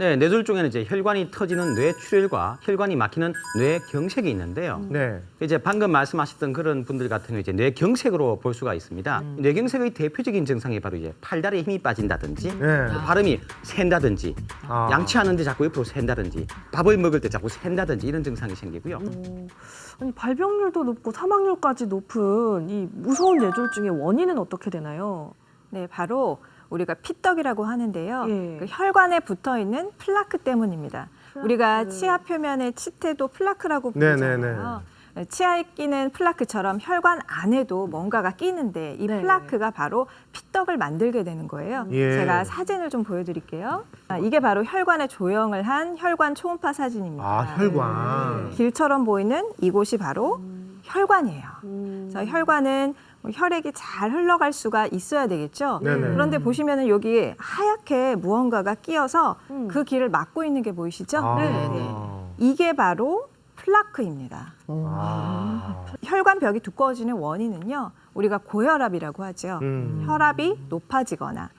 네, 뇌졸 중에는 이제 혈관이 터지는 뇌출혈과 혈관이 막히는 뇌경색이 있는데요. 네. 이제 방금 말씀하셨던 그런 분들 같은 경우 이제 뇌경색으로 볼 수가 있습니다. 뇌경색의 대표적인 증상이 바로 이제 팔다리에 힘이 빠진다든지 네. 또 발음이 샌다든지 아. 양치하는데 자꾸 옆으로 샌다든지 밥을 먹을 때 자꾸 샌다든지 이런 증상이 생기고요. 아니, 발병률도 높고 사망률까지 높은 이 무서운 뇌졸중의 원인은 어떻게 되나요? 네, 바로 우리가 피떡이라고 하는데요. 예. 그 혈관에 붙어 있는 플라크 때문입니다. 우리가 치아 표면의 치태도 플라크라고 네, 부르잖아요. 치아에 끼는 플라크처럼 혈관 안에도 뭔가가 끼는데 이 네. 플라크가 바로 피떡을 만들게 되는 거예요. 예. 제가 사진을 좀 보여드릴게요. 아, 이게 바로 혈관의 조형을 한 혈관 초음파 사진입니다. 아, 혈관. 길처럼 보이는 이곳이 바로 혈관이에요. 음. 자, 혈관은 뭐 혈액이 잘 흘러갈 수가 있어야 되겠죠. 네네. 그런데 보시면은 여기 하얗게 무언가가 끼어서 음. 그 길을 막고 있는 게 보이시죠? 아. 네. 이게 바로 플라크입니다. 아. 혈관 벽이 두꺼워지는 원인은요, 우리가 고혈압이라고 하죠. 음. 혈압이 높아지거나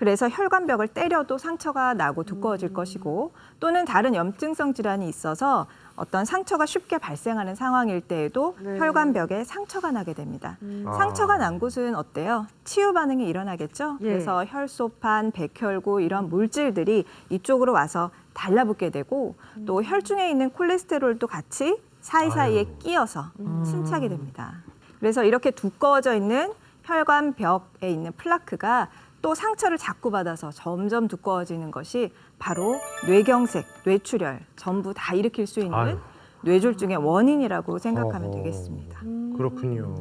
그래서 혈관벽을 때려도 상처가 나고 두꺼워질 것이고 또는 다른 염증성 질환이 있어서 어떤 상처가 쉽게 발생하는 상황일 때에도 네. 혈관벽에 상처가 나게 됩니다. 아. 상처가 난 곳은 어때요? 치유 반응이 일어나겠죠? 예. 그래서 혈소판, 백혈구 이런 물질들이 이쪽으로 와서 달라붙게 되고 또 혈중에 있는 콜레스테롤도 같이 사이사이에 아유. 끼어서 침착이 됩니다. 그래서 이렇게 두꺼워져 있는 혈관 벽에 있는 플라크가 또 상처를 자꾸 받아서 점점 두꺼워지는 것이 바로 뇌경색, 뇌출혈 전부 다 일으킬 수 있는 아유. 뇌졸중의 원인이라고 생각하면 어허. 되겠습니다. 그렇군요.